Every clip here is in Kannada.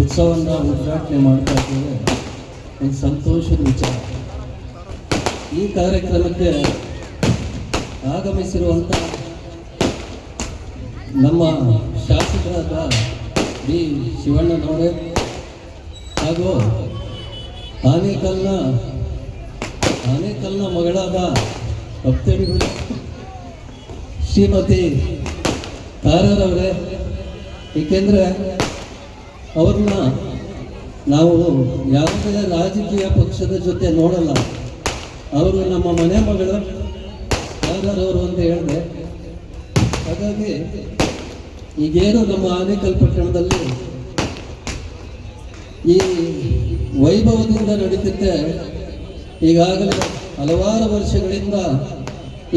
ಉತ್ಸವವನ್ನು ಉದ್ಘಾಟನೆ ಮಾಡ್ತಾ ಇದ್ದೇವೆ. ಒಂದು ಸಂತೋಷದ ವಿಚಾರ. ಈ ಕಾರ್ಯಕ್ರಮಕ್ಕೆ ಆಗಮಿಸಿರುವಂಥ ನಮ್ಮ ಶಾಸಕರಾದ ಬಿ ಶಿವಣ್ಣನವರೇ ಹಾಗೂ ಆನೇಕಲ್ನ ಆನೇಕಲ್ನ ಮಗಳಾದ ಅಪ್ತಡಿಗಳು ಶ್ರೀಮತಿ ತಾರರವರೇ, ಏಕೆಂದರೆ ಅವ್ರನ್ನ ನಾವು ಯಾವುದೇ ರಾಜಕೀಯ ಪಕ್ಷದ ಜೊತೆ ನೋಡಲ್ಲ, ಅವರು ನಮ್ಮ ಮನೆ ಮಗಳು ಅಂತ ಹೇಳಿದೆ. ಹಾಗಾಗಿ ಈಗೇನು ನಮ್ಮ ಆನೇಕಲ್ ಪಟ್ಟಣದಲ್ಲಿ ಈ ವೈಭವದಿಂದ ನಡೀತಿದ್ದೆ. ಈಗಾಗಲೇ ಹಲವಾರು ವರ್ಷಗಳಿಂದ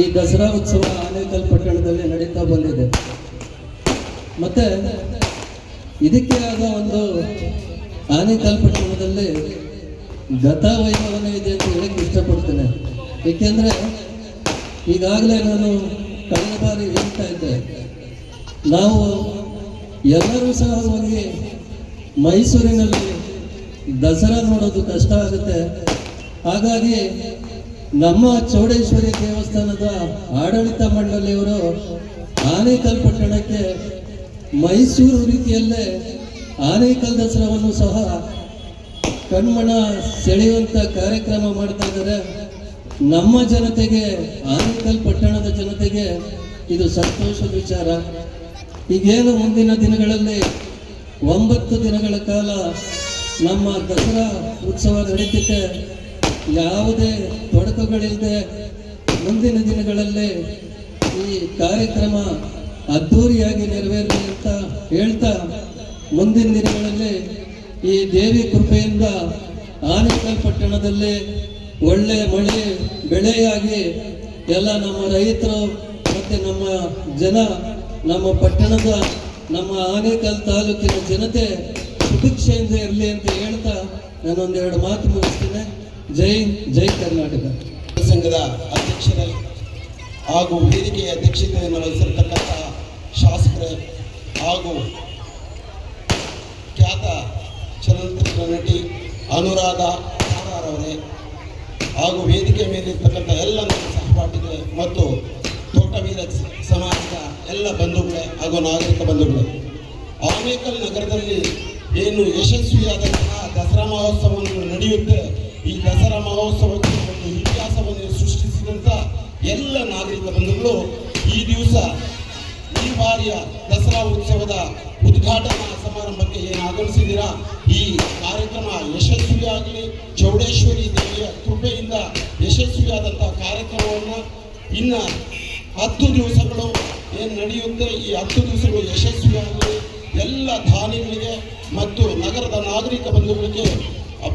ಈ ದಸರಾ ಉತ್ಸವ ಆನೇಕಲ್ ಪಟ್ಟಣದಲ್ಲಿ ನಡೀತಾ ಬಂದಿದೆ. ಮತ್ತೆ ಇದಕ್ಕೆ ಆದ ಒಂದು ಆನೆ ಕಾಲ್ಪಟ್ಟಣದಲ್ಲಿ ಗತ ವೈಭವನೇ ಇದೆ ಅಂತ ಹೇಳಕ್ಕೆ ಇಷ್ಟಪಡ್ತೇನೆ. ಏಕೆಂದರೆ ಈಗಾಗಲೇ ನಾನು ಕಳೆದ ಬಾರಿ ಹೇಳ್ತಾ ಇದ್ದೆ, ನಾವು ಎಲ್ಲರೂ ಸಹ ಹೋಗಿ ಮೈಸೂರಿನಲ್ಲಿ ದಸರಾ ನೋಡೋದು ಕಷ್ಟ ಆಗುತ್ತೆ. ಹಾಗಾಗಿ ನಮ್ಮ ಚೌಡೇಶ್ವರಿ ದೇವಸ್ಥಾನದ ಆಡಳಿತ ಮಂಡಳಿಯವರು ಆನೇಕಲ್ ಪಟ್ಟಣಕ್ಕೆ ಮೈಸೂರು ರೀತಿಯಲ್ಲೇ ಆನೇಕಲ್ ದಸರಾವನ್ನು ಸಹ ಕಣ್ಮಣ ಸೆಳೆಯುವಂಥ ಕಾರ್ಯಕ್ರಮ ಮಾಡ್ತಾ ಇದ್ದಾರೆ. ನಮ್ಮ ಜನತೆಗೆ ಆನೇಕಲ್ ಪಟ್ಟಣದ ಜನತೆಗೆ ಇದು ಸಂತೋಷದ ವಿಚಾರ. ಈಗೇನು ಮುಂದಿನ ದಿನಗಳಲ್ಲಿ ಒಂಬತ್ತು ದಿನಗಳ ಕಾಲ ನಮ್ಮ ದಸರಾ ಉತ್ಸವ ನಡೀತಿದೆ ಯಾವುದೇ ತೊಡಕುಗಳಿಲ್ಲದೆ ಮುಂದಿನ ದಿನಗಳಲ್ಲಿ ಈ ಕಾರ್ಯಕ್ರಮ ಅದ್ಧೂರಿಯಾಗಿ ನೆರವೇರಲಿ ಅಂತ ಹೇಳ್ತಾ ಮುಂದಿನ ದಿನಗಳಲ್ಲಿ ಈ ದೇವಿ ಕೃಪೆಯಿಂದ ಆನೇಕಲ್ ಪಟ್ಟಣದಲ್ಲಿ ಒಳ್ಳೆ ಮಳೆ ಬೆಳೆಯಾಗಿ ಎಲ್ಲ ನಮ್ಮ ರೈತರು ಮತ್ತು ನಮ್ಮ ಜನ, ನಮ್ಮ ಪಟ್ಟಣದ, ನಮ್ಮ ಆನೇಕಲ್ ತಾಲೂಕಿನ ಜನತೆ ಸುಭಿಕ್ಷೆಯಿಂದ ಇರಲಿ ಅಂತ ಹೇಳ್ತಾ ನಾನೊಂದೆರಡು ಮಾತು ಮುಗಿಸ್ತೇನೆ. ಜೈ ಜೈ ಕರ್ನಾಟಕ. ಸಂಘದ ಅಧ್ಯಕ್ಷರ ಹಾಗೂ ವೇದಿಕೆಯ ಅಧ್ಯಕ್ಷತೆಯನ್ನು ವಹಿಸಿರ್ತಕ್ಕಂಥ ಶಾಸಕರು ಹಾಗೂ ಖ್ಯಾತ ಚಲನಚಿತ್ರ ನಟಿ ಅನುರಾಧ ಅವರೇ ಹಾಗೂ ವೇದಿಕೆ ಮೇಲಿರ್ತಕ್ಕಂಥ ಎಲ್ಲ ನನ್ನ ಸಹಪಾಠಿಗಳೇ ಮತ್ತು ತೋಟವೀರ ಸಮಾಜದ ಎಲ್ಲ ಬಂಧುಗಳೇ ಹಾಗೂ ನಾಗರಿಕ ಬಂಧುಗಳೇ, ಆನೇಕಲ್ ನಗರದಲ್ಲಿ ಏನು ಯಶಸ್ವಿಯಾದಂತಹ ದಸರಾ ಮಹೋತ್ಸವವನ್ನು ನಡೆಯುತ್ತೆ, ಈ ದಸರಾ ಮಹೋತ್ಸವಕ್ಕೆ ಒಂದು ಇತಿಹಾಸವನ್ನು ಸೃಷ್ಟಿಸಿದಂಥ ಎಲ್ಲ ನಾಗರಿಕ ಬಂಧುಗಳು ಈ ದಿವಸ ಬಾರಿಯ ದಸರಾ ಉತ್ಸವದ ಉದ್ಘಾಟನಾ ಸಮಾರಂಭಕ್ಕೆ ಏನು ಆಗಮಿಸಿದ್ದೀರಾ? ಈ ಕಾರ್ಯಕ್ರಮ ಯಶಸ್ವಿಯಾಗಲಿ. ಚೌಡೇಶ್ವರಿ ದೇವಿಯ ಕೃಪೆಯಿಂದ ಯಶಸ್ವಿಯಾದಂಥ ಕಾರ್ಯಕ್ರಮವನ್ನು ಇನ್ನು ಹತ್ತು ದಿವಸಗಳು ಏನು ನಡೆಯುತ್ತೆ, ಈ ಹತ್ತು ದಿವಸಗಳು ಯಶಸ್ವಿಯಾಗಲಿ. ಎಲ್ಲ ದಾನಿಗಳಿಗೆ ಮತ್ತು ನಗರದ ನಾಗರಿಕ ಬಂಧುಗಳಿಗೆ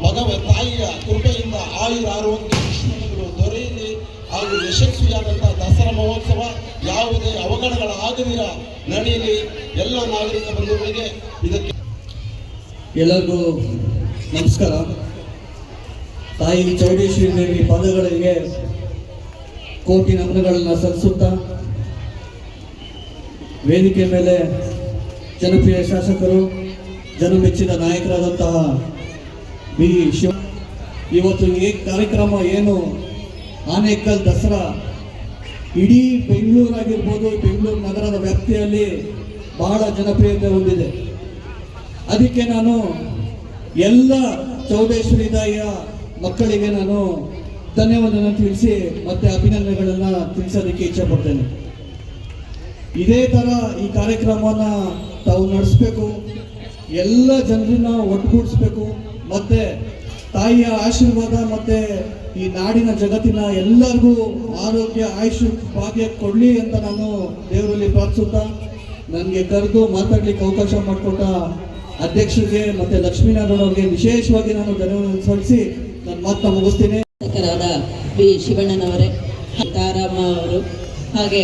ಭಗವ ತಾಯಿಯ ಕೃಪೆಯಿಂದ ಆಯುರ ಆರೋಗ್ಯ ಹಾಗೂ ಯಶಸ್ವಿಯಾದಂತಹ ದಸರಾ ಮಹೋತ್ಸವ ಯಾವುದೇ ಅವಘಡಗಳಾಗದಿರ ನಡೆಯಲಿ ಎಲ್ಲ ನಾಗರಿಕ ಬಂಧುಗಳಿಗೆ ಇದಕ್ಕೆ ಎಲ್ಲರಿಗೂ ನಮಸ್ಕಾರ. ತಾಯಿ ಚೌಡೇಶ್ವರಿ ದೇವಿ ಪದಗಳಿಗೆ ಕೋಟಿ ನಮನಗಳನ್ನು ಸಲ್ಲಿಸುತ್ತಾ ವೇದಿಕೆ ಮೇಲೆ ಜನಪ್ರಿಯ ಶಾಸಕರು, ಜನಮೆಚ್ಚಿದ ನಾಯಕರಾದಂತಹ ಬಿ ಶಿವ ಇವತ್ತು ಈ ಕಾರ್ಯಕ್ರಮ ಏನು ಆನೇಕಲ್ ದಸರಾ. ಇಡೀ ಬೆಂಗಳೂರಾಗಿರ್ಬೋದು ಬೆಂಗಳೂರು ನಗರದ ವ್ಯಾಪ್ತಿಯಲ್ಲಿ ಬಹಳ ಜನಪ್ರಿಯತೆ ಹೊಂದಿದೆ. ಅದಕ್ಕೆ ನಾನು ಎಲ್ಲ ಚೌಡೇಶ್ವರಿ ತಾಯಿಯ ಮಕ್ಕಳಿಗೆ ನಾನು ಧನ್ಯವಾದನ ತಿಳಿಸಿ ಮತ್ತೆ ಅಭಿನಂದನೆಗಳನ್ನು ತಿಳಿಸೋದಕ್ಕೆ ಇಚ್ಛಪಡ್ತೇನೆ ಇದೇ ಥರ ಈ ಕಾರ್ಯಕ್ರಮವನ್ನ ತಾವು ನಡೆಸಬೇಕು. ಎಲ್ಲ ಜನರನ್ನ ಒಟ್ಟುಗೂಡಿಸ್ಬೇಕು. ಮತ್ತೆ ತಾಯಿಯ ಆಶೀರ್ವಾದ ಮತ್ತೆ ಈ ನಾಡಿನ ಜಗತ್ತಿನ ಎಲ್ಲರಿಗೂ ಆರೋಗ್ಯ, ಆಯುಷ್, ಭಾಗ್ಯ ಕೊಡಲಿ ಅಂತ ನಾನು ದೇವರಲ್ಲಿ ಪ್ರಾರ್ಥಿಸುತ್ತಾ, ನನಗೆ ಕರೆದು ಮಾತಾಡ್ಲಿಕ್ಕೆ ಅವಕಾಶ ಮಾಡಿಕೊಟ್ಟ ಅಧ್ಯಕ್ಷರಿಗೆ ಮತ್ತೆ ಲಕ್ಷ್ಮೀನಾರಾಯಣ ಅವರಿಗೆ ವಿಶೇಷವಾಗಿ ನಾನು ಧನ್ಯವಾದ ಸಲ್ಲಿಸಿ ನನ್ನ ಮಾತನ್ನ ಮುಗಿಸ್ತೀನಿ. ಶಾಸಕರಾದ ಬಿ. ಶಿವಣ್ಣನವರೇ ತಾರಾಮ ಅವರು, ಹಾಗೆ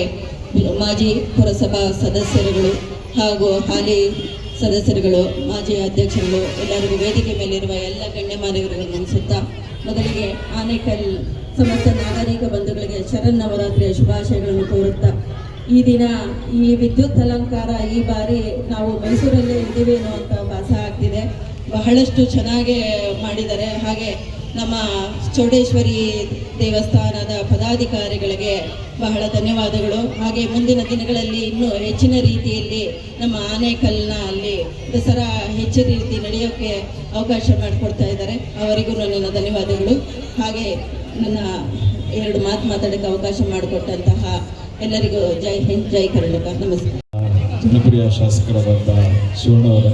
ಮಾಜಿ ಪುರಸಭಾ ಸದಸ್ಯರುಗಳು ಹಾಗೂ ಹಾಲಿ ಸದಸ್ಯರುಗಳು, ಮಾಜಿ ಅಧ್ಯಕ್ಷರುಗಳು, ಎಲ್ಲರಿಗೂ ವೇದಿಕೆ ಮೇಲಿರುವ ಎಲ್ಲ ಗಣ್ಯಮಾನ್ಯರುಗಳು ನೆನೆಸುತ್ತಾ ಮೊದಲಿಗೆ ಆನೇಕಲ್ ಸಮಸ್ತ ನಾಗರಿಕ ಬಂಧುಗಳಿಗೆ ಶರನ್ನವರಾತ್ರಿಯ ಶುಭಾಶಯಗಳನ್ನು ಕೋರುತ್ತಾ, ಈ ದಿನ ಈ ವಿದ್ಯುತ್ ಅಲಂಕಾರ ಈ ಬಾರಿ ನಾವು ಮೈಸೂರಲ್ಲೇ ಇದ್ದೀವಿ ಅನ್ನುವಂಥ ಭಾಸ ಆಗ್ತಿದೆ. ಬಹಳಷ್ಟು ಚೆನ್ನಾಗೇ ಮಾಡಿದ್ದಾರೆ. ಹಾಗೆ ನಮ್ಮ ಚೌಡೇಶ್ವರಿ ದೇವಸ್ಥಾನದ ಪದಾಧಿಕಾರಿಗಳಿಗೆ ಬಹಳ ಧನ್ಯವಾದಗಳು. ಹಾಗೆ ಮುಂದಿನ ದಿನಗಳಲ್ಲಿ ಇನ್ನೂ ಹೆಚ್ಚಿನ ರೀತಿಯಲ್ಲಿ ನಮ್ಮ ಆನೇಕಲ್ನ ಅಲ್ಲಿ ದಸರಾ ಹೆಚ್ಚಿನ ರೀತಿ ನಡೆಯೋಕ್ಕೆ ಅವಕಾಶ ಮಾಡಿಕೊಡ್ತಾ ಇದ್ದಾರೆ. ಅವರಿಗೂ ನನ್ನ ಧನ್ಯವಾದಗಳು. ಹಾಗೆ ನನ್ನ ಎರಡು ಮಾತು ಮಾತಾಡೋಕ್ಕೆ ಅವಕಾಶ ಮಾಡಿಕೊಟ್ಟಂತಹ ಎಲ್ಲರಿಗೂ ಜೈ ಹಿಂದ್, ಜೈ ಕರ್ನಾಟಕ. ನಮಸ್ಕಾರ. ಜನಪ್ರಿಯ ಶಾಸಕರಾದಂಥ ಶಿವಣ್ಣವರೇ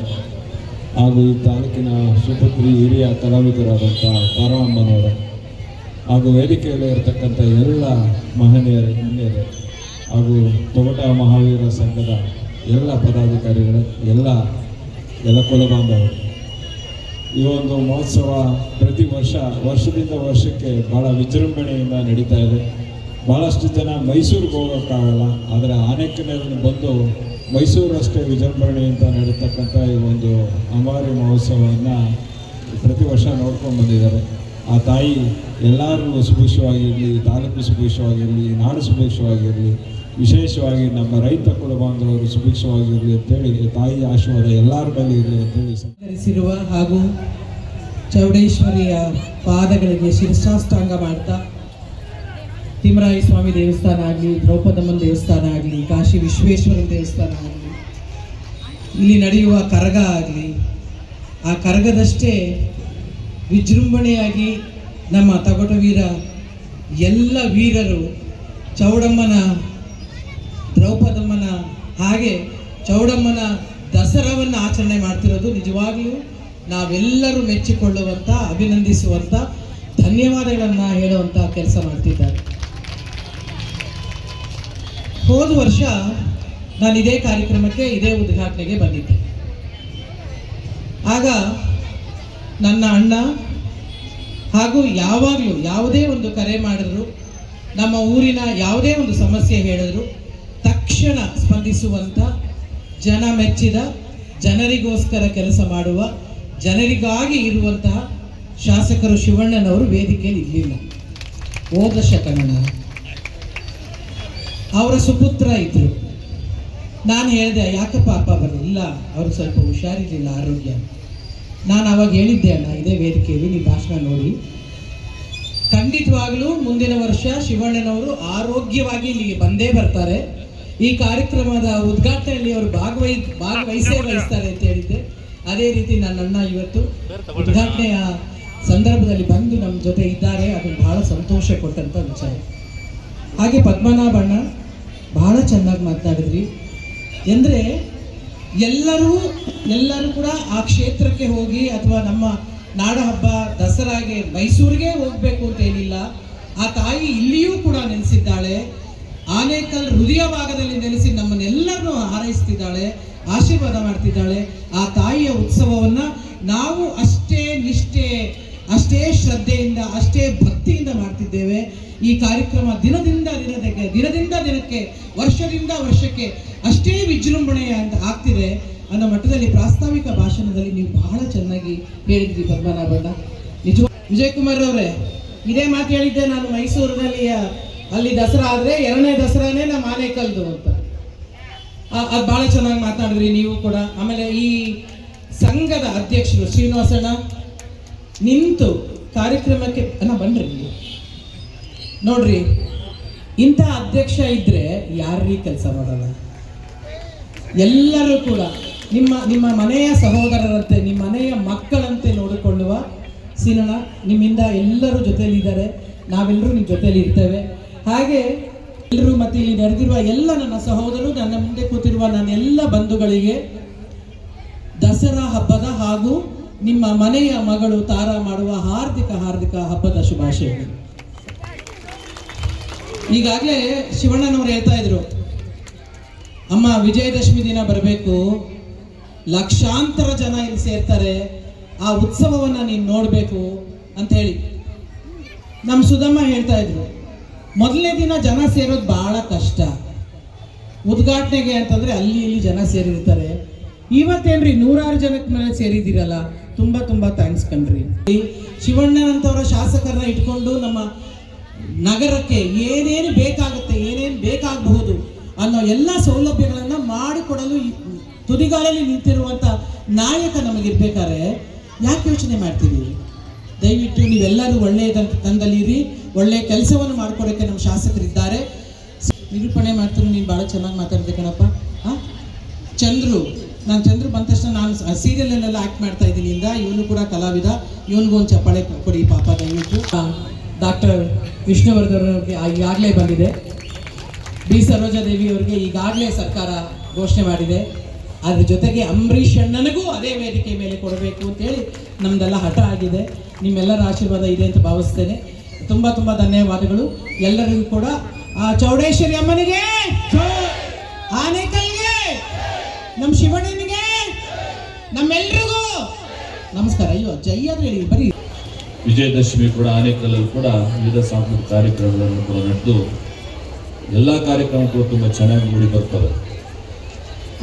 ಹಾಗೂ ಈ ತಾಲೂಕಿನ ಸುಪುತ್ರಿ ಹಿರಿಯ ಕಲಾವಿದರಾದಂಥ ತಾರಮ್ಮನವರೇ ಹಾಗೂ ವೇದಿಕೆಯಲ್ಲಿ ಇರತಕ್ಕಂಥ ಎಲ್ಲ ಮಹನೀಯರೇ ಹಿರಿಯರೇ ಹಾಗೂ ತೊಗಟ ಮಹಾವೀರ ಸಂಘದ ಎಲ್ಲ ಪದಾಧಿಕಾರಿಗಳು, ಎಲ್ಲ ಎಲ್ಲ ಕುಲಬಾಂಧವರು ಈ ಒಂದು ಮಹೋತ್ಸವ ಪ್ರತಿ ವರ್ಷ, ವರ್ಷದಿಂದ ವರ್ಷಕ್ಕೆ ಭಾಳ ವಿಜೃಂಭಣೆಯಿಂದ ನಡೀತಾ ಇದೆ. ಭಾಳಷ್ಟು ಜನ ಮೈಸೂರಿಗೆ ಹೋಗೋಕ್ಕಾಗಲ್ಲ, ಆದರೆ ಆನೆಕ್ಕಿನಲ್ಲಿ ಬಂದು ಮೈಸೂರು ಅಷ್ಟೇ ವಿಜೃಂಭಣೆಯಿಂದ ನಡೀತಕ್ಕಂಥ ಈ ಒಂದು ಅಂಬಾರಿ ಮಹೋತ್ಸವವನ್ನು ಪ್ರತಿ ವರ್ಷ ನೋಡ್ಕೊಂಡು ಬಂದಿದ್ದಾರೆ. ಆ ತಾಯಿ ಎಲ್ಲರೂ ಸುಭಿಕ್ಷವಾಗಿರಲಿ, ತಾಲೂಕು ಸುಭಿಕ್ಷವಾಗಿರಲಿ, ನಾಡು ಸುಭಿಕ್ಷವಾಗಿರಲಿ, ವಿಶೇಷವಾಗಿ ನಮ್ಮ ರೈತ ಕುಲ ಬಾಂಧವರು ಸುಭಿಕ್ಷವಾಗಿರಲಿ ಅಂತೇಳಿ ತಾಯಿ ಆಶೀರ್ವಾದ ಎಲ್ಲರ ಮೇಲೆ ಇರಲಿ ಅಂತೇಳಿ ಸ- ಧರಿಸಿರುವ ಹಾಗೂ ಚೌಡೇಶ್ವರಿಯ ಪಾದಗಳಿಗೆ ಶಿರಸಾಷ್ಟಾಂಗ ಮಾಡ್ತಾ ತಿಮ್ಮರಾಯ ಸ್ವಾಮಿ ದೇವಸ್ಥಾನ ಆಗಲಿ, ದ್ರೌಪದಮ್ಮನ ದೇವಸ್ಥಾನ ಆಗಲಿ, ಕಾಶಿ ವಿಶ್ವೇಶ್ವರನ ದೇವಸ್ಥಾನ ಆಗಲಿ, ಇಲ್ಲಿ ನಡೆಯುವ ಕರಗ ಆಗಲಿ, ಆ ಕರಗದಷ್ಟೇ ವಿಜೃಂಭಣೆಯಾಗಿ ನಮ್ಮ ತಗೊಟವೀರ ಎಲ್ಲ ವೀರರು ಚೌಡಮ್ಮನ, ದ್ರೌಪದಮ್ಮನ, ಹಾಗೆ ಚೌಡಮ್ಮನ ದಸರಾವನ್ನು ಆಚರಣೆ ಮಾಡ್ತಿರೋದು ನಿಜವಾಗ್ಲೂ ನಾವೆಲ್ಲರೂ ಮೆಚ್ಚಿಕೊಳ್ಳುವಂಥ ಅಭಿನಂದಿಸುವಂಥ ಧನ್ಯವಾದಗಳನ್ನು ಹೇಳುವಂಥ ಕೆಲಸ ಮಾಡ್ತಿದ್ದಾರೆ. ಹೋದ ವರ್ಷ ನಾನು ಇದೇ ಕಾರ್ಯಕ್ರಮಕ್ಕೆ, ಇದೇ ಉದ್ಘಾಟನೆಗೆ ಬಂದಿದ್ದೆ. ಆಗ ನನ್ನ ಅಣ್ಣ ಹಾಗೂ ಯಾವಾಗಲೂ ಯಾವುದೇ ಒಂದು ಕರೆ ಮಾಡಿದ್ರು, ನಮ್ಮ ಊರಿನ ಯಾವುದೇ ಒಂದು ಸಮಸ್ಯೆ ಹೇಳಿದ್ರು, ತಕ್ಷಣ ಸ್ಪಂದಿಸುವಂಥ ಜನ ಮೆಚ್ಚಿದ, ಜನರಿಗೋಸ್ಕರ ಕೆಲಸ ಮಾಡುವ, ಜನರಿಗಾಗಿ ಇರುವಂತಹ ಶಾಸಕರು ಶಿವಣ್ಣನವರು ವೇದಿಕೆಯಲ್ಲಿ ಇರಲಿಲ್ಲ. ಹೋದ ಶಕಣ ಅವರ ಸುಪುತ್ರ ಇದ್ರು. ನಾನು ಹೇಳಿದೆ ಯಾಕಪ್ಪ ಅಪ್ಪ ಬರಲಿಲ್ಲ ಅವರು ಸ್ವಲ್ಪ ಹುಷಾರಿರಲಿಲ್ಲ, ಆರೋಗ್ಯ. ನಾನು ಅವಾಗ ಹೇಳಿದ್ದೆ, ಅಣ್ಣ, ಇದೇ ವೇದಿಕೆಯಲ್ಲಿ ನೀವು ಭಾಷಣ ನೋಡಿ. ಖಂಡಿತವಾಗಲೂ ಮುಂದಿನ ವರ್ಷ ಶಿವಣ್ಣನವರು ಆರೋಗ್ಯವಾಗಿ ಇಲ್ಲಿಗೆ ಬಂದೇ ಬರ್ತಾರೆ. ಈ ಕಾರ್ಯಕ್ರಮದ ಉದ್ಘಾಟನೆಯಲ್ಲಿ ಅವರು ಭಾಗವಹಿ, ಭಾಗವಹಿಸೇ ವಹಿಸ್ತಾರೆ ಅಂತ ಹೇಳಿದ್ದೆ. ಅದೇ ರೀತಿ ನನ್ನ ಅಣ್ಣ ಇವತ್ತು ಉದ್ಘಾಟನೆಯ ಸಂದರ್ಭದಲ್ಲಿ ಬಂದು ನಮ್ಮ ಜೊತೆ ಇದ್ದಾರೆ. ಅದನ್ನು ಬಹಳ ಸಂತೋಷ ಕೊಟ್ಟಂತ ವಿಚಾರ. ಹಾಗೆ ಪದ್ಮನಾಭಣ್ಣ ಬಹಳ ಚೆನ್ನಾಗಿ ಮಾತನಾಡಿದ್ರಿ ಎಂದರೆ ಎಲ್ಲರೂ ಎಲ್ಲರೂ ಕೂಡ ಆ ಕ್ಷೇತ್ರಕ್ಕೆ ಹೋಗಿ ಅಥವಾ ನಮ್ಮ ನಾಡ ಹಬ್ಬ ದಸರಾಗೆ ಮೈಸೂರಿಗೆ ಹೋಗಬೇಕು ಅಂತ ಏನಿಲ್ಲ. ಆ ತಾಯಿ ಇಲ್ಲಿಯೂ ಕೂಡ ನೆನೆಸಿದ್ದಾಳೆ. ಆನೇಕಲ್ ಹೃದಯ ಭಾಗದಲ್ಲಿ ನೆಲೆಸಿ ನಮ್ಮನ್ನೆಲ್ಲರನ್ನೂ ಹಾರೈಸ್ತಿದ್ದಾಳೆ, ಆಶೀರ್ವಾದ ಮಾಡ್ತಿದ್ದಾಳೆ. ಆ ತಾಯಿಯ ಉತ್ಸವವನ್ನು ನಾವು ಅಷ್ಟೇ ನಿಷ್ಠೆ, ಅಷ್ಟೇ ಶ್ರದ್ಧೆಯಿಂದ, ಅಷ್ಟೇ ಈ ಕಾರ್ಯಕ್ರಮ ದಿನದಿಂದ ದಿನದಕ್ಕೆ, ದಿನದಿಂದ ದಿನಕ್ಕೆ, ವರ್ಷದಿಂದ ವರ್ಷಕ್ಕೆ ಅಷ್ಟೇ ವಿಜೃಂಭಣೆಯ ಅಂತ ಆಗ್ತಿದೆ. ಅನ್ನೋ ಮಟ್ಟದಲ್ಲಿ ಪ್ರಾಸ್ತಾವಿಕ ಭಾಷಣದಲ್ಲಿ ನೀವು ಬಹಳ ಚೆನ್ನಾಗಿ ಹೇಳಿದ್ರಿ ಪದ್ಮನಾಭಣ್ಣ. ನಿಜ ವಿಜಯ್ ಕುಮಾರ್ ಅವರೇ, ಇದೇ ಮಾತು ಹೇಳಿದ್ದೆ ನಾನು ಮೈಸೂರಿನಲ್ಲಿ ಅಲ್ಲಿ ದಸರಾ ಆದ್ರೆ ಎರಡನೇ ದಸರಾನೇ ನಮ್ಮ ಆನೇಕಲ್ದು ಅಂತ. ಅದು ಬಹಳ ಚೆನ್ನಾಗಿ ಮಾತಾಡಿದ್ರಿ ನೀವು ಕೂಡ. ಆಮೇಲೆ ಈ ಸಂಘದ ಅಧ್ಯಕ್ಷರು ಶ್ರೀನಿವಾಸಣ್ಣ, ನಿಂತು ಕಾರ್ಯಕ್ರಮಕ್ಕೆ ಅಣ್ಣ ಬನ್ನಿರಿ ಇಲ್ಲಿ. ನೋಡ್ರಿ, ಇಂಥ ಅಧ್ಯಕ್ಷ ಇದ್ರೆ ಯಾರೀ ಕೆಲಸ ಮಾಡಲ್ಲ ಎಲ್ಲರೂ ಕೂಡ, ನಿಮ್ಮ ನಿಮ್ಮ ಮನೆಯ ಸಹೋದರರಂತೆ, ನಿಮ್ಮ ಮನೆಯ ಮಕ್ಕಳಂತೆ ನೋಡಿಕೊಳ್ಳುವ ಸಿನಣ ನಿಮ್ಮಿಂದ ಎಲ್ಲರೂ ಜೊತೆಯಲ್ಲಿದ್ದಾರೆ. ನಾವೆಲ್ಲರೂ ನಿಮ್ಮ ಜೊತೆಯಲ್ಲಿ ಇರ್ತೇವೆ. ಹಾಗೆ ಎಲ್ಲರೂ ಮತ್ತೆ ಇಲ್ಲಿ ನಡೆದಿರುವ ಎಲ್ಲ ನನ್ನ ಸಹೋದರರು, ನನ್ನ ಮುಂದೆ ಕೂತಿರುವ ನನ್ನ ಎಲ್ಲ ಬಂಧುಗಳಿಗೆ ದಸರಾ ಹಬ್ಬದ ಹಾಗೂ ನಿಮ್ಮ ಮನೆಯ ಮಗಳು ತಾರಾ ಮಾಡುವ ಹಾರ್ದಿಕ ಹಾರ್ದಿಕ ಹಬ್ಬದ ಶುಭಾಶಯಗಳು. ಈಗಾಗಲೇ ಶಿವಣ್ಣನವರು ಹೇಳ್ತಾ ಇದ್ರು, ಅಮ್ಮ, ವಿಜಯದಶಮಿ ದಿನ ಬರಬೇಕು. ಲಕ್ಷಾಂತರ ಜನ ಇಲ್ಲಿ ಸೇರ್ತಾರೆ. ಆ ಉತ್ಸವವನ್ನು ನೀನು ನೋಡಬೇಕು, ಅಂತ ಹೇಳಿ. ನಮ್ಮ ಸುಧಮ್ಮ ಹೇಳ್ತಾ ಇದ್ರು ಮೊದಲನೇ ದಿನ ಜನ ಸೇರೋದು ಬಹಳ ಕಷ್ಟ. ಉದ್ಘಾಟನೆಗೆ ಅಂತಂದ್ರೆ ಅಲ್ಲಿ ಇಲ್ಲಿ ಜನ ಸೇರಿರ್ತಾರೆ. ಇವತ್ತೇನ್ರಿ ನೂರಾರು ಜನಕ್ಕೆ ಮೇಲೆ ಸೇರಿದ್ದೀರಲ್ಲ, ತುಂಬಾ ತುಂಬಾ ಥ್ಯಾಂಕ್ಸ್ ಕಣ್ರಿ. ಶಿವಣ್ಣನಂತವರ ಶಾಸಕರನ್ನ ಇಟ್ಕೊಂಡು ನಮ್ಮ ನಗರಕ್ಕೆ ಏನೇನು ಬೇಕಾಗುತ್ತೆ, ಏನೇನು ಬೇಕಾಗಬಹುದು ಅನ್ನೋ ಎಲ್ಲ ಸೌಲಭ್ಯಗಳನ್ನು ಮಾಡಿಕೊಡಲು ತುದಿಗಾಲಲ್ಲಿ ನಿಂತಿರುವಂಥ ನಾಯಕ ನಮಗಿರ್ಬೇಕಾದ್ರೆ ಯಾಕೆ ಯೋಚನೆ ಮಾಡ್ತೀವಿ ದಯವಿಟ್ಟು ನೀವೆಲ್ಲರೂ ಒಳ್ಳೆಯ ತಂದಲ್ಲಿರಿ ಒಳ್ಳೆಯ ಕೆಲಸವನ್ನು ಮಾಡಿಕೊಡೋಕ್ಕೆ ನಮ್ಮ ಶಾಸಕರಿದ್ದಾರೆ. ನಿರೂಪಣೆ ಮಾಡ್ತೀನಿ ನೀನು ಭಾಳ ಚೆನ್ನಾಗಿ ಮಾತಾಡಿದೆ ಕಣಪ್ಪ. ಹಾಂ ಚಂದ್ರು, ನಾನು ಚಂದ್ರು ಬಂದ ತಕ್ಷಣ ನಾನು ಸೀರಿಯಲಲ್ಲೆಲ್ಲ ಆ್ಯಕ್ಟ್ ಮಾಡ್ತಾ ಇದ್ದೀನಿ ಇಂದ. ಇವನು ಕೂಡ ಕಲಾವಿದ. ಇವನಿಗೂ ಒಂದು ಚಪ್ಪಾಳೆ ಕೊಡಿ ಪಾಪ ದಯವಿಟ್ಟು. ಡಾಕ್ಟರ್ ವಿಷ್ಣುವರ್ಧನ್ ಅವ್ರಿಗೆ ಈಗಾಗಲೇ ಬಂದಿದೆ. ಬಿ. ಸರೋಜಾದೇವಿ ಅವರಿಗೆ ಈಗಾಗಲೇ ಸರ್ಕಾರ ಘೋಷಣೆ ಮಾಡಿದೆ. ಅದ್ರ ಜೊತೆಗೆ ಅಂಬರೀಷ್ ಅಣ್ಣನಿಗೂ ಅದೇ ವೇದಿಕೆ ಮೇಲೆ ಕೊಡಬೇಕು ಅಂತೇಳಿ ನಮ್ದೆಲ್ಲ ಹಠ ಆಗಿದೆ. ನಿಮ್ಮೆಲ್ಲರ ಆಶೀರ್ವಾದ ಇದೆ ಅಂತ ಭಾವಿಸ್ತೇನೆ. ತುಂಬ ತುಂಬ ಧನ್ಯವಾದಗಳು. ಎಲ್ಲರಿಗೂ ಕೂಡ ಆ ಚೌಡೇಶ್ವರಿ ಅಮ್ಮನಿಗೆ ಆನೇಕಲ್ಗೆ ನಮ್ಮ ಶಿವಣ್ಣನಿಗೆ ನಮ್ಮೆಲ್ರಿಗೂ ನಮಸ್ಕಾರ. ಅಯ್ಯೋ, ಜೈ ಅಂದ್ರೆ ಹೇಳಿ, ಬರೀ ವಿಜಯದಶಮಿ ಕೂಡ ಆನೇಕಲ್ಲಲ್ಲಿ ಕೂಡ ವಿವಿಧ ಸಾಂಸ್ಕೃತಿಕ ಕಾರ್ಯಕ್ರಮಗಳನ್ನು ಕೂಡ ನಡೆದು ಎಲ್ಲ ಕಾರ್ಯಕ್ರಮಗಳು ತುಂಬ ಚೆನ್ನಾಗಿ ಮೂಡಿ ಬರ್ತವೆ.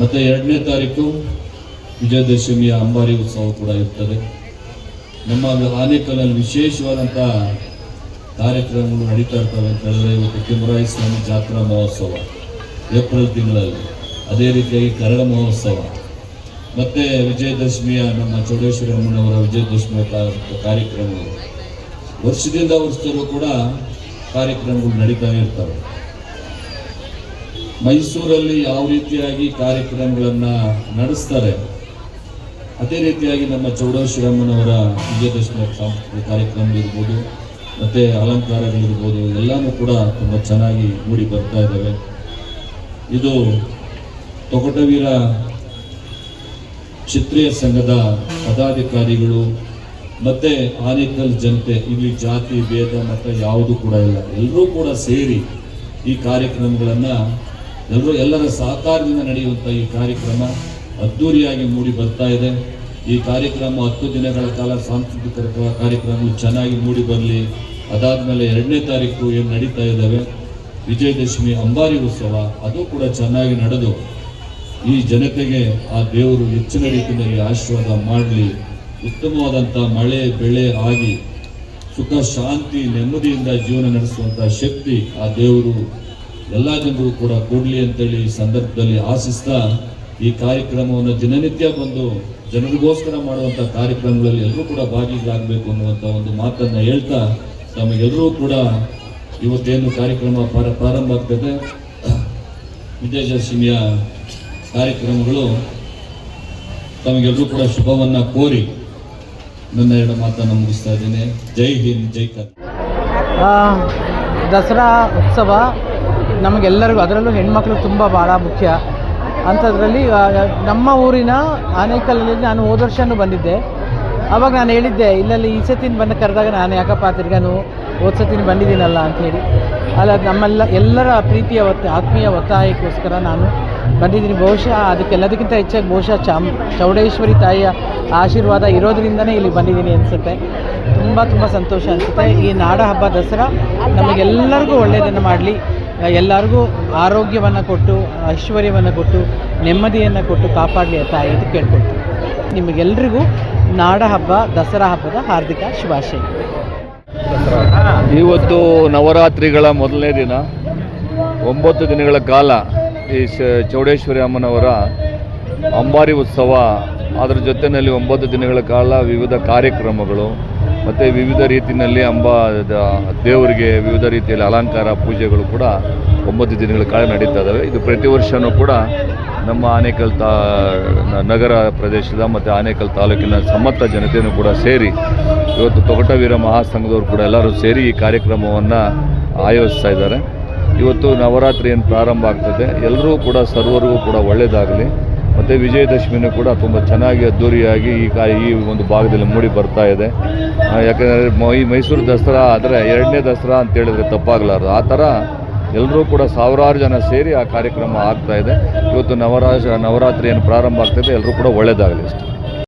ಮತ್ತು ಎರಡನೇ ತಾರೀಕು ವಿಜಯದಶಮಿಯ ಅಂಬಾರಿ ಉತ್ಸವ ಕೂಡ ಇರ್ತದೆ. ನಮ್ಮ ಆನೇಕಲ್ನಲ್ಲಿ ವಿಶೇಷವಾದಂಥ ಕಾರ್ಯಕ್ರಮಗಳು ನಡೀತಾ ಇರ್ತವೆ ಅಂತ ಹೇಳಿದ್ರೆ ಇವತ್ತು ಕಿಮರಾಯ ಸ್ವಾಮಿ ಜಾತ್ರಾ ಮಹೋತ್ಸವ ಏಪ್ರಿಲ್ ತಿಂಗಳಲ್ಲಿ. ಅದೇ ರೀತಿಯಾಗಿ ಕರಡ ಮಹೋತ್ಸವ. ಮತ್ತು ವಿಜಯದಶಮಿಯ ನಮ್ಮ ಚೌಡೇಶ್ವರಿ ಅಮ್ಮನವರ ವಿಜಯದಶಮಿಯ ಕಾರ್ಯಕ್ರಮಗಳು ವರ್ಷದಿಂದ ವರ್ಷದಲ್ಲೂ ಕೂಡ ಕಾರ್ಯಕ್ರಮಗಳು ನಡೀತಾ ಇರ್ತವೆ. ಮೈಸೂರಲ್ಲಿ ಯಾವ ರೀತಿಯಾಗಿ ಕಾರ್ಯಕ್ರಮಗಳನ್ನು ನಡೆಸ್ತಾರೆ, ಅದೇ ರೀತಿಯಾಗಿ ನಮ್ಮ ಚೌಡೇಶ್ವರಮ್ಮನವರ ವಿಜಯದಶಮಿ ಸಾಂಸ್ಕೃತಿಕ ಕಾರ್ಯಕ್ರಮಗಳಿರ್ಬೋದು ಮತ್ತು ಅಲಂಕಾರಗಳಿರ್ಬೋದು, ಎಲ್ಲನೂ ಕೂಡ ತುಂಬ ಚೆನ್ನಾಗಿ ಮೂಡಿ ಬರ್ತಾ ಇದ್ದಾವೆ. ಇದು ತೊಗಟವೀರ ಕ್ಷತ್ರಿಯ ಸಂಘದ ಪದಾಧಿಕಾರಿಗಳು, ಮತ್ತೆ ಆನೇಕಲ್ ಜನತೆ, ಇಲ್ಲಿ ಜಾತಿ, ಭೇದ, ಮತ ಯಾವುದು ಕೂಡ ಇಲ್ಲ. ಎಲ್ಲರೂ ಕೂಡ ಸೇರಿ ಈ ಕಾರ್ಯಕ್ರಮಗಳನ್ನು ಎಲ್ಲರೂ ಎಲ್ಲರ ಸಹಕಾರದಿಂದ ನಡೆಯುವಂತ ಈ ಕಾರ್ಯಕ್ರಮ ಅದ್ಧೂರಿಯಾಗಿ ಮೂಡಿ ಬರ್ತಾ ಇದೆ. ಈ ಕಾರ್ಯಕ್ರಮ ಹತ್ತು ದಿನಗಳ ಕಾಲ ಸಾಂಸ್ಕೃತಿಕ ಕಾರ್ಯಕ್ರಮ ಕಾರ್ಯಕ್ರಮಗಳು ಚೆನ್ನಾಗಿ ಮೂಡಿ ಬರಲಿ. ಅದಾದಮೇಲೆ ಎರಡನೇ ತಾರೀಕು ಏನು ನಡೀತಾ ಇದ್ದಾವೆ? ವಿಜಯದಶಮಿ ಅಂಬಾರಿ ಉತ್ಸವ, ಅದು ಕೂಡ ಚೆನ್ನಾಗಿ ನಡೆದು ಈ ಜನತೆಗೆ ಆ ದೇವರು ಹೆಚ್ಚಿನ ರೀತಿಯಲ್ಲಿ ಆಶೀರ್ವಾದ ಮಾಡಲಿ. ಉತ್ತಮವಾದಂಥ ಮಳೆ, ಬೆಳೆ ಆಗಿ ಸುಖ, ಶಾಂತಿ, ನೆಮ್ಮದಿಯಿಂದ ಜೀವನ ನಡೆಸುವಂಥ ಶಕ್ತಿ ಆ ದೇವರು ಎಲ್ಲ ಜನರು ಕೂಡ ಕೊಡಲಿ ಅಂತೇಳಿ ಈ ಸಂದರ್ಭದಲ್ಲಿ ಆಶಿಸ್ತಾ, ಈ ಕಾರ್ಯಕ್ರಮವನ್ನು ದಿನನಿತ್ಯ ಬಂದು ಜನರಿಗೋಸ್ಕರ ಮಾಡುವಂಥ ಕಾರ್ಯಕ್ರಮಗಳಲ್ಲಿ ಎಲ್ಲರೂ ಕೂಡ ಭಾಗಿಗಳಾಗಬೇಕು ಅನ್ನುವಂಥ ಒಂದು ಮಾತನ್ನು ಹೇಳ್ತಾ, ತಮಗೆಲ್ಲರೂ ಕೂಡ ಇವತ್ತೇನು ಕಾರ್ಯಕ್ರಮ ಪ್ರಾರ- ಪ್ರಾರಂಭ ಆಗ್ತದೆ? ವಿಜಯದಶಮಿಯ ಕಾರ್ಯಕ್ರಮಗಳು ತಮಗೆಲ್ಲರೂ ಕೂಡ ಶುಭವನ್ನು ಕೋರಿ ನನ್ನ ಎರಡು ಮಾತನ್ನು ಮುಗಿಸ್ತಾ ಇದ್ದೇನೆ. ಜೈ ಹಿಂದ್ ಜೈ ಆ, ದಸರಾ ಉತ್ಸವ ನಮಗೆಲ್ಲರಿಗೂ ಅದರಲ್ಲೂ ಹೆಣ್ಮಕ್ಳು ತುಂಬ ಭಾಳ ಮುಖ್ಯ. ಅಂಥದ್ರಲ್ಲಿ ನಮ್ಮ ಊರಿನ ಆನೇಕಲ್ಲಲ್ಲಿ ನಾನು ಹೋದ ವರ್ಷನೂ ಬಂದಿದ್ದೆ. ಅವಾಗ ನಾನು ಹೇಳಿದ್ದೆ ಇಲ್ಲಲ್ಲಿ ಈ ಸತಿನ ಬಂದು ಕರೆದಾಗ ನಾನು ಯಾಕಪ್ಪ ತಿರ್ಗಾನು ಹೋದ ಸತಿನ ಬಂದಿದ್ದೀನಲ್ಲ ಅಂಥೇಳಿ. ಅಲ್ಲ ನಮ್ಮೆಲ್ಲ ಎಲ್ಲರ ಪ್ರೀತಿಯ ಒತ್ತ ಆತ್ಮೀಯ ಒತ್ತಾಯಕ್ಕೋಸ್ಕರ ನಾನು ಬಂದಿದ್ದೀನಿ ಬಹುಶಃ ಅದಕ್ಕೆಲ್ಲದಕ್ಕಿಂತ ಹೆಚ್ಚಾಗಿ ಬಹುಶಃ ಚಾಮ್, ಚೌಡೇಶ್ವರಿ ತಾಯಿಯ ಆಶೀರ್ವಾದ ಇರೋದ್ರಿಂದನೇ ಇಲ್ಲಿ ಬಂದಿದ್ದೀನಿ ಅನಿಸುತ್ತೆ. ತುಂಬ ತುಂಬ ಸಂತೋಷ ಅನಿಸುತ್ತೆ. ಈ ನಾಡ ಹಬ್ಬ ದಸರಾ ನಮಗೆಲ್ಲರಿಗೂ ಒಳ್ಳೆಯದನ್ನು ಮಾಡಲಿ. ಎಲ್ಲರಿಗೂ ಆರೋಗ್ಯವನ್ನು ಕೊಟ್ಟು, ಐಶ್ವರ್ಯವನ್ನು ಕೊಟ್ಟು, ನೆಮ್ಮದಿಯನ್ನು ಕೊಟ್ಟು ಕಾಪಾಡಲಿ ಅಂತ ಇದು ಕೇಳ್ಕೊಳ್ತೀನಿ. ನಿಮಗೆಲ್ರಿಗೂ ನಾಡ ಹಬ್ಬ, ದಸರಾ ಹಬ್ಬದ ಹಾರ್ದಿಕ ಶುಭಾಶಯ. ಇವತ್ತು ನವರಾತ್ರಿಗಳ ಮೊದಲನೇ ದಿನ. ಒಂಬತ್ತು ದಿನಗಳ ಕಾಲ ಈ ಶ ಚೌಡೇಶ್ವರಿ ಅಮ್ಮನವರ ಅಂಬಾರಿ ಉತ್ಸವ, ಅದರ ಜೊತೆಯಲ್ಲಿ ಒಂಬತ್ತು ದಿನಗಳ ಕಾಲ ವಿವಿಧ ಕಾರ್ಯಕ್ರಮಗಳು, ಮತ್ತು ವಿವಿಧ ರೀತಿಯಲ್ಲಿ ಅಂಬ ದೇವರಿಗೆ ವಿವಿಧ ರೀತಿಯಲ್ಲಿ ಅಲಂಕಾರ, ಪೂಜೆಗಳು ಕೂಡ ಒಂಬತ್ತು ದಿನಗಳ ಕಾಲ ನಡೀತಾ ಇದ್ದಾವೆ ಇದು ಪ್ರತಿ ವರ್ಷವೂ ಕೂಡ ನಮ್ಮ ಆನೇಕಲ್ ತಾ ನಗರ ಪ್ರದೇಶದ ಮತ್ತು ಆನೇಕಲ್ ತಾಲೂಕಿನ ಸಮಸ್ತ ಜನತೆಯೂ ಕೂಡ ಸೇರಿ ಇವತ್ತು ತೊಗಟವೀರ ಮಹಾಸಂಘದವರು ಕೂಡ ಎಲ್ಲರೂ ಸೇರಿ ಈ ಕಾರ್ಯಕ್ರಮವನ್ನು ಆಯೋಜಿಸ್ತಾ ಇದ್ದಾರೆ. ಇವತ್ತು ನವರಾತ್ರಿ ಪ್ರಾರಂಭ ಆಗ್ತದೆ. ಎಲ್ಲರೂ ಕೂಡ ಸರ್ವರಿಗೂ ಕೂಡ ಒಳ್ಳೆಯದಾಗಲಿ ಮತ್ತು ವಿಜಯದಶಮಿನೂ ಕೂಡ ತುಂಬ ಚೆನ್ನಾಗಿ ಅದ್ದೂರಿಯಾಗಿ ಈ ಕಾ, ಈ ಒಂದು ಭಾಗದಲ್ಲಿ ಮೂಡಿ ಬರ್ತಾ ಇದೆ. ಯಾಕೆಂದರೆ ಈ ಮೈಸೂರು ದಸರಾ ಆದರೆ ಎರಡನೇ ದಸರಾ ಅಂತ ಹೇಳಿದ್ರೆ ತಪ್ಪಾಗಲಾರದು. ಆ ಥರ ಎಲ್ಲರೂ ಕೂಡ ಸಾವಿರಾರು ಜನ ಸೇರಿ ಆ ಕಾರ್ಯಕ್ರಮ ಆಗ್ತಾ ಇದೆ. ಇವತ್ತು ನವರಾಜ ನವರಾತ್ರಿ ಏನು ಪ್ರಾರಂಭ ಆಗ್ತಾಯಿದೆ ಎಲ್ಲರೂ ಕೂಡ ಒಳ್ಳೆಯದಾಗಲಿ ಅಷ್ಟೇ.